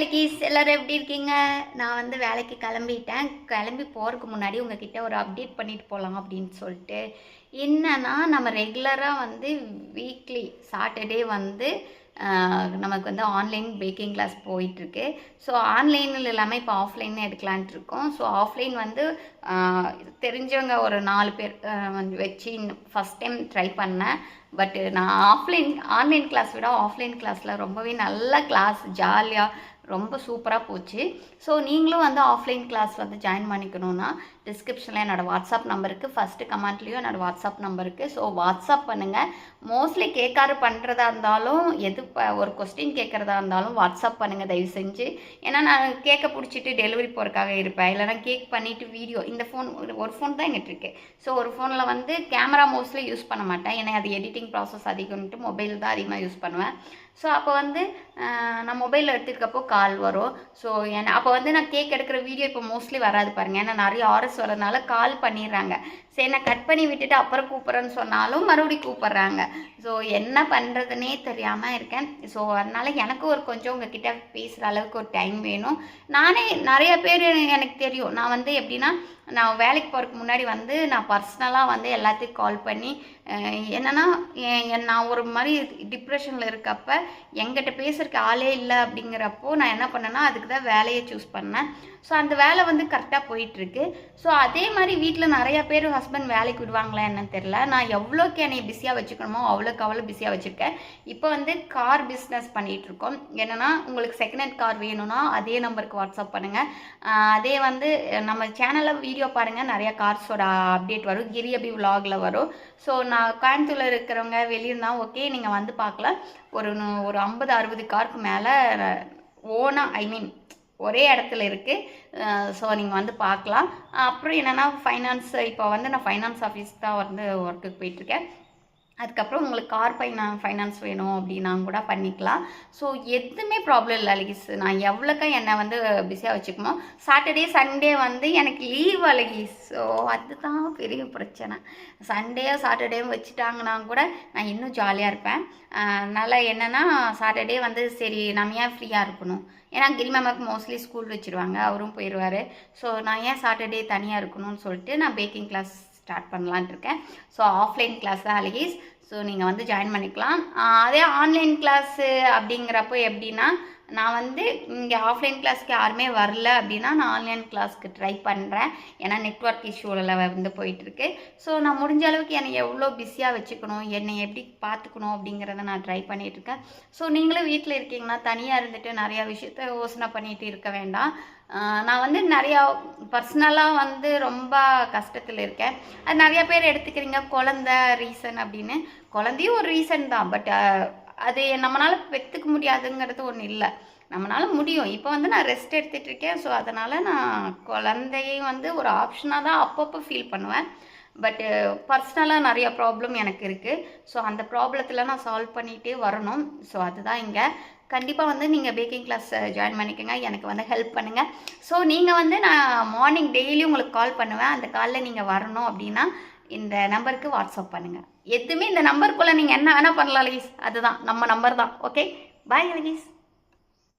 லிக்கீஸ் எல்லோரும் எப்படி இருக்கீங்க? நான் வந்து வேலைக்கு கிளம்பிட்டேன். கிளம்பி போகிறதுக்கு முன்னாடி உங்ககிட்ட ஒரு அப்டேட் பண்ணிட்டு போகலாம் அப்படின்னு சொல்லிட்டு. என்னன்னா நம்ம ரெகுலராக வந்து வீக்லி சாட்டர்டே வந்து நமக்கு வந்து ஆன்லைன் பேக்கிங் கிளாஸ் போயிட்டுருக்கு. ஸோ ஆன்லைனில் இல்லாமல் இப்போ ஆஃப்லைன் எடுக்கலான்ட்டு இருக்கோம். ஸோ ஆஃப்லைன் வந்து தெரிஞ்சவங்க ஒரு நாலு பேர் வந்து வச்சு ஃபஸ்ட் டைம் ட்ரை பண்ணேன். பட்டு நான் ஆஃப்லைன் ஆன்லைன் கிளாஸ் விட ஆஃப்லைன் கிளாஸில் ரொம்பவே நல்ல கிளாஸ் ஜாலியாக ரொம்ப சூப்பராக போச்சு. ஸோ நீங்களும் வந்து ஆஃப்லைன் கிளாஸ் வந்து ஜாயின் பண்ணிக்கணும்னா டிஸ்கிரிப்ஷனில் என்னோடய வாட்ஸ்அப் நம்பருக்கு ஃபஸ்ட்டு கமெண்ட்லேயும் என்னோடய வாட்ஸ்அப் நம்பருக்கு ஸோ வாட்ஸ்அப் பண்ணுங்கள் மோஸ்ட்லி கேட்காரு பண்ணுறதா இருந்தாலும் எது ஒரு கொஸ்டின் கேட்குறதா இருந்தாலும் வாட்ஸ்அப் பண்ணுங்கள் தயவு செஞ்சு. ஏன்னா நான் கேக்கை பிடிச்சிட்டு டெலிவரி போகிறக்காக இருப்பேன். இல்லைனா கேக் பண்ணிவிட்டு வீடியோ இந்த ஃபோன் ஒரு ஃபோன் தான் எங்கிட்ட இருக்கு. ஸோ ஒரு ஃபோனில் வந்து கேமரா மோஸ்ட்லி யூஸ் பண்ண மாட்டேன். ஏன்னா அது எடிட்டிங் ப்ராசஸ் அதிகம்ட்டு மொபைல் தான் அதிகமாக யூஸ் பண்ணுவேன். ஸோ அப்போ வந்து நான் மொபைலில் எடுத்துருக்கப்போ கால் வரும். ஸோ ஏன்னா அப்போ வந்து நான் கேக் எடுக்கிற வீடியோ இப்போ மோஸ்ட்லி வராது பாருங்கள் ஏன்னா நிறைய ஆர்டர்ஸ் வரதுனால கால் பண்ணிடுறாங்க. சரி நான் கட் பண்ணி விட்டுட்டு அப்புறம் கூப்பிட்றேன்னு சொன்னாலும் மறுபடியும் கூப்பிட்றாங்க. ஸோ என்ன பண்ணுறதுனே தெரியாமல் இருக்கேன். ஸோ அதனால் எனக்கு ஒரு கொஞ்சம் உங்ககிட்ட பேசுகிற அளவுக்கு ஒரு டைம் வேணும். நானே நிறைய பேர் எனக்கு தெரியும். நான் வந்து எப்படின்னா நான் வேலைக்கு போகிறதுக்கு முன்னாடி வந்து நான் பர்சனலாக வந்து எல்லாத்தையும் கால் பண்ணி என்னென்னா என்னன்னா எ- நான் ஒரு மாதிரி டிப்ரெஷனில் இருக்கப்ப எங்கிட்ட பேசுகிறக்கு ஆளே இல்லை அப்படிங்கிறப்போ நான் என்ன பண்ணேன்னா அதுக்கு தான் வேலையை சூஸ் பண்ணேன். ஸோ அந்த வேலை வந்து கரெக்டாக போயிட்டுருக்கு. ஸோ அதே மாதிரி வீட்டில் நிறையா பேர் ஹஸ்பண்ட் வேலைக்கு விடுவாங்களா என்னன்னு தெரில நான் எவ்வளோக்கு என்னை பிஸியாக வச்சுக்கணுமோ அவ்வளோக்கு அவ்வளோ பிஸியாக வச்சுருக்கேன். இப்போ வந்து கார் பிஸ்னஸ் பண்ணிகிட்ருக்கோம் என்னென்னா உங்களுக்கு செகண்ட் ஹேண்ட் கார் வேணும்னா அதே நம்பருக்கு வாட்ஸ்அப் பண்ணுங்கள் அதே வந்து நம்ம சேனலில் வீடியோ பாருங்கள் நிறையா கார்ஸோட அப்டேட் வரும். கிரியபி விலாகில் வரும். ஸோ நான் கோயம்புத்தூரில் இருக்கிறவங்க வெளியிருந்தா ஓகே நீங்கள் வந்து பார்க்கலாம். ஒரு ஒரு ஐம்பது அறுபது காருக்கு மேலே ஓனாக ஐ மீன் ஒரே இடத்துல இருக்குது ஸோ நீங்கள் வந்து பார்க்கலாம். அப்புறம் என்னென்னா ஃபைனான்ஸ் இப்போ வந்து நான் ஃபைனான்ஸ் ஆஃபீஸ் தான் வந்து ஒர்க்குக்கு போயிட்டுருக்கேன் அதுக்கப்புறம் உங்களுக்கு கார் பைனா ஃபைனான்ஸ் வேணும் அப்படின்னா கூட பண்ணிக்கலாம். ஸோ எதுவுமே ப்ராப்ளம் இல்லை அழகிஸ் நான் எவ்வளோக்கா என்னை வந்து பிஸியாக வச்சுக்கணும் சாட்டர்டே சண்டே வந்து எனக்கு லீவ் அழகிஸ் ஸோ அதுதான் பெரிய பிரச்சனை. சண்டேயோ சாட்டர்டேவும் வச்சுட்டாங்கன்னா கூட நான் இன்னும் ஜாலியாக இருப்பேன். அதனால் என்னென்னா சாட்டர்டே வந்து சரி நம்ம ஏன் ஃப்ரீயாக இருக்கணும்? ஏன்னா கிரிமாமாவுக்கு மோஸ்ட்லி ஸ்கூல் வச்சுருவாங்க. அவரும் போயிடுவார் ஸோ நான் ஏன் சாட்டர்டே தனியாக இருக்கணும்னு சொல்லிட்டு நான் பேக்கிங் கிளாஸ் ஸ்டார்ட் பண்ணலான் இருக்கேன். ஸோ ஆஃப்லைன் கிளாஸ் தான் அழகிஸ் ஸோ நீங்கள் வந்து ஜாயின் பண்ணிக்கலாம். அதே ஆன்லைன் கிளாஸு அப்படிங்கிறப்போ எப்படின்னா நான் வந்து இங்கே ஆஃப்லைன் கிளாஸ்க்கு யாருமே வரல அப்படின்னா நான் ஆன்லைன் கிளாஸ்க்கு ட்ரை பண்ணுறேன் ஏன்னா நெட்ஒர்க் இஷ்யூவில் வந்து போயிட்டுருக்கு. ஸோ நான் முடிஞ்ச அளவுக்கு என்னை எவ்வளோ பிஸியாக வச்சுக்கணும் என்னை எப்படி பார்த்துக்கணும் அப்படிங்கிறத நான் ட்ரை பண்ணிகிட்ருக்கேன் ஸோ நீங்களும் வீட்டில் இருக்கீங்கன்னா தனியாக இருந்துட்டு நிறையா விஷயத்த யோசனை பண்ணிகிட்டு இருக்க வேண்டாம். நான் வந்து நிறையா பர்சனலாக வந்து ரொம்ப கஷ்டத்தில் இருக்கேன். அது நிறையா பேர் எடுத்துக்கிறீங்க குழந்த ரீசன் அப்படின்னு. குழந்தையும் ஒரு ரீசன் தான் பட் அது நம்மளால் பெற்றுக்க முடியாதுங்கிறது ஒன்றும் இல்லை. நம்மளால முடியும். இப்போ வந்து நான் ரெஸ்ட் எடுத்துகிட்டு இருக்கேன் ஸோ அதனால் நான் குழந்தையும் வந்து ஒரு ஆப்ஷனாக தான் அப்பப்போ ஃபீல் பண்ணுவேன். பட்டு பர்சனலாக uh, நிறைய ப்ராப்ளம் எனக்கு இருக்குது ஸோ அந்த ப்ராப்ளத்தில் நான் சால்வ் பண்ணிகிட்டே வரணும். ஸோ அதுதான் இங்கே. கண்டிப்பாக வந்து நீங்கள் பேக்கிங் கிளாஸ் ஜாயின் பண்ணிக்கோங்க. எனக்கு வந்து ஹெல்ப் பண்ணுங்கள் ஸோ நீங்கள் வந்து நான் மார்னிங் டெய்லி உங்களுக்கு கால் பண்ணுவேன். அந்த காலில் நீங்கள் வரணும் அப்படின்னா இந்த நம்பருக்கு வாட்ஸ்அப் பண்ணுங்கள் எதுவுமே இந்த நம்பருக்குள்ளே நீங்கள் என்ன வேணால் பண்ணலாம் லகீஸ் அதுதான். நம்ம நம்பர் தான். Okay bye லகீஸ்